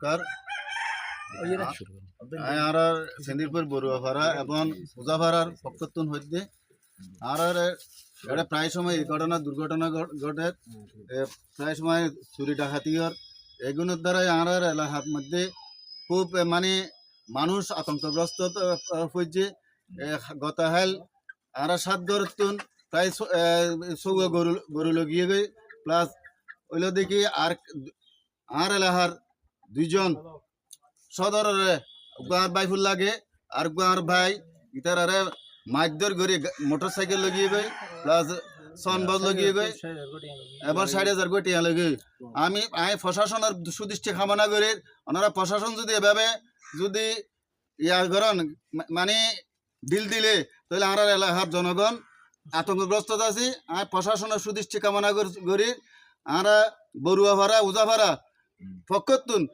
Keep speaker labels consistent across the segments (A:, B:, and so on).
A: নমস্কার। আর সেন্দিরপুর বড়ুয়াপাড়া এবং পূজাপাড়ার পক্ষতুন হইতে আর এটা প্রায় সময় এই ঘটনা দুর্ঘটনা ঘট- প্রায় সময় চুরি ডাকাতির। এগুলোর দ্বারাই আর এলাকার মধ্যে খুব মানে মানুষ আতঙ্কগ্রস্ত হয়েছে এ, গত হাল আর সাত গরতুন প্রায় চৌগা গরু গরু লগিয়ে গই। প্লাস ওইল দেখি আর আর এলাকার দুইজন। সদরের গাঁর বাইফুল লাগে, আর গাঁর ভাই ইতার আরে মাইদর গড়ি মোটর সাইকেল লাগিয়ে গই প্লাস সনবাজ লাগিয়ে গই এবার ষাট হাজার কোটি লাগে। আমি আমি প্রশাসনের সুদৃষ্টি কামনা করি, ওনারা প্রশাসন যদি এভাবে যদি ইয়া করেন মানে ডিল দিলে, তাহলে আমার এলাকার জনগণ আতঙ্কগ্রস্ত আছি। আর প্রশাসনের সুদৃষ্টি কামনা কর- আমরা বড়ুয়া ভাড়া উজা ভাড়া ফকতুন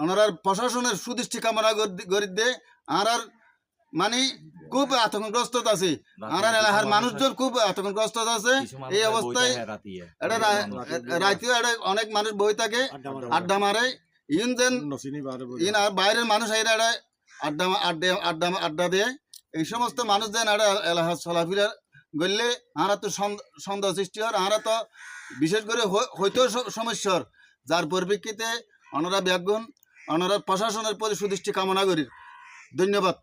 A: ওনারা প্রশাসনের সুদৃষ্টি কামনা কর- দে আর মানে খুব আতঙ্কগ্রস্ত আছে। আর এলাকার মানুষজন খুব আতঙ্কগ্রস্ত আছে। এই অবস্থায় এটা রাতেও এটা অনেক মানুষ বই থাকে আড্ডা মারে। ইন যেন ইন আর বাইরের মানুষ এরা এটা আড্ডা আড্ডা আড্ডা আড্ডা দেয়। এই সমস্ত মানুষ যেন এটা এলাকা চলাফেরা করলে আরা তো সন্দ- সন্দেহ সৃষ্টি হয় আরা তো বিশেষ করে হয়তো সমস্যার যার পরিপ্রেক্ষিতে ওনারা ব্যাগুন ওনারা প্রশাসনের প্রতি সুদৃষ্টি কামনা করি। ধন্যবাদ।